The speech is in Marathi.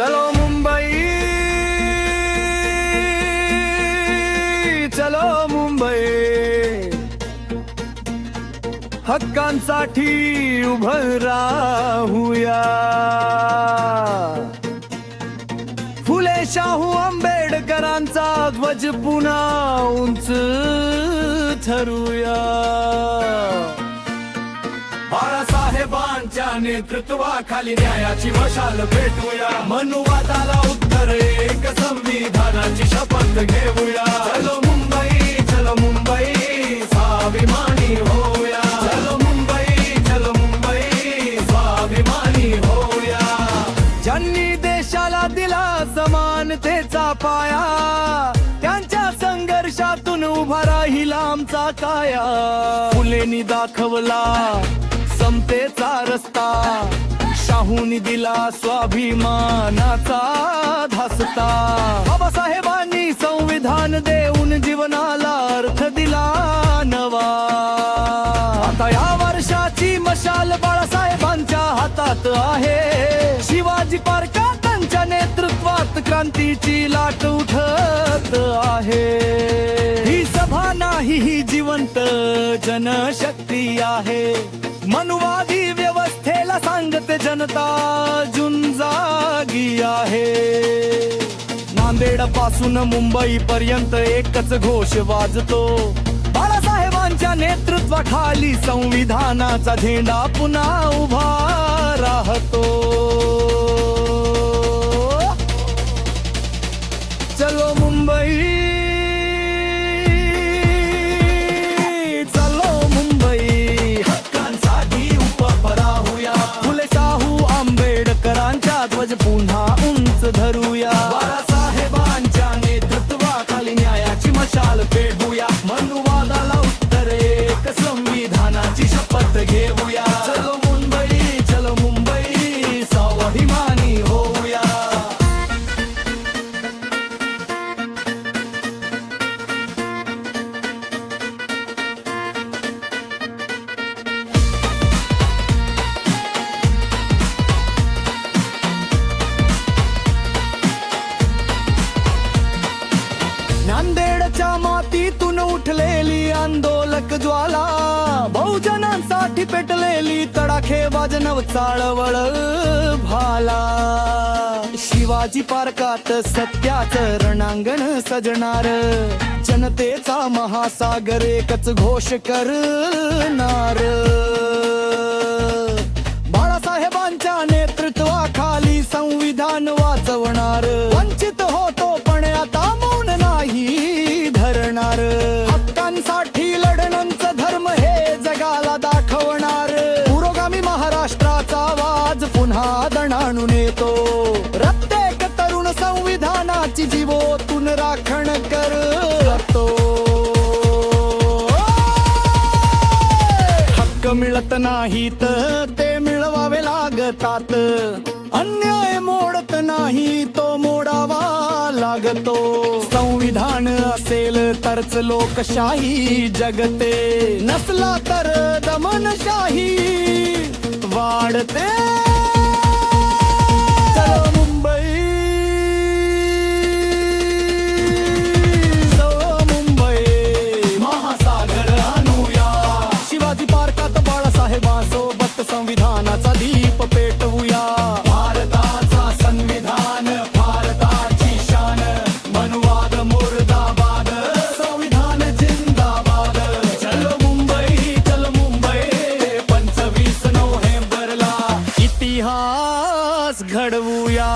चलो मुंबई। चलो मुंबई। हक्कांसाठी उभं राहूया। फुले शाहू आंबेडकरांचा ध्वज पुन्हा उंच ठरूया। बाळासाहेबांच्या नेतृत्वाखाली न्यायाची मशाल भेटूया मनुवादाला उत्तर एक संविधानाची शपथ घेऊया. चलो मुंबई चलो मुंबई स्वाभिमानी होऊया. चलो मुंबई चलो मुंबई स्वाभिमानी होऊया. ज्यांनी देशाला दिला समानतेचा पाया त्यांच्या संघर्षातून उभा राहील आमचा काया. फुलेनी दाखवला समतेचा रस्ता. शाहूनी दिला स्वाभिमानाचा धासता. बाबासाहेबांनी संविधान देऊन जीवनाला अर्थ दिला नवा. आता या वर्षाची मशाल बाळासाहेबांच्या हातात आहे. शिवाजी पार्का त्यांच्या नेतृत्वात क्रांतीची लाट उठत आहे. ही सभा नाही ही जिवंत जनशक्ती आहे. मनुवादी व्यवस्थेला सांगते जनता जुंजागी आहे. नांदेडपासून मुंबई पर्यंत एकच घोष वाजतो. बाळासाहेबांच्या नेतृत्वाखाली संविधानाचा झेंडा पुन्हा उभा राहतो. नांदेडच्या मातीतून उठलेली आंदोलक ज्वाला बहुजनांसाठी पेटलेली तडाखे वाजनव चाळवळ भाला. शिवाजी पार्कात सत्याच रणांगण सजणार जनतेचा महासागर एकच घोष करणार. बाळासाहेबांच्या नेतृत्वाखाली संविधान वाचवणार करणार. हक्कांसाठी लढणंच धर्म हे जगाला दाखवणार. पुरोगामी महाराष्ट्राचा आवाज पुन्हा दणाणून येतो. प्रत्येक तरुण संविधानाची जीवोतून राखण करतो. हक्क मिळत नाहीत ते मिळवावे लागतात. अन्याय मोडत नाही असेल लोकशाही जगते. नसला तर दमनशाही वाढते. चलो मुंबई. चलो मुंबई. महासागर अनुया शिवाजी पार्कात बाळासाहेबांसोबत संविधान इतिहास घडवूया.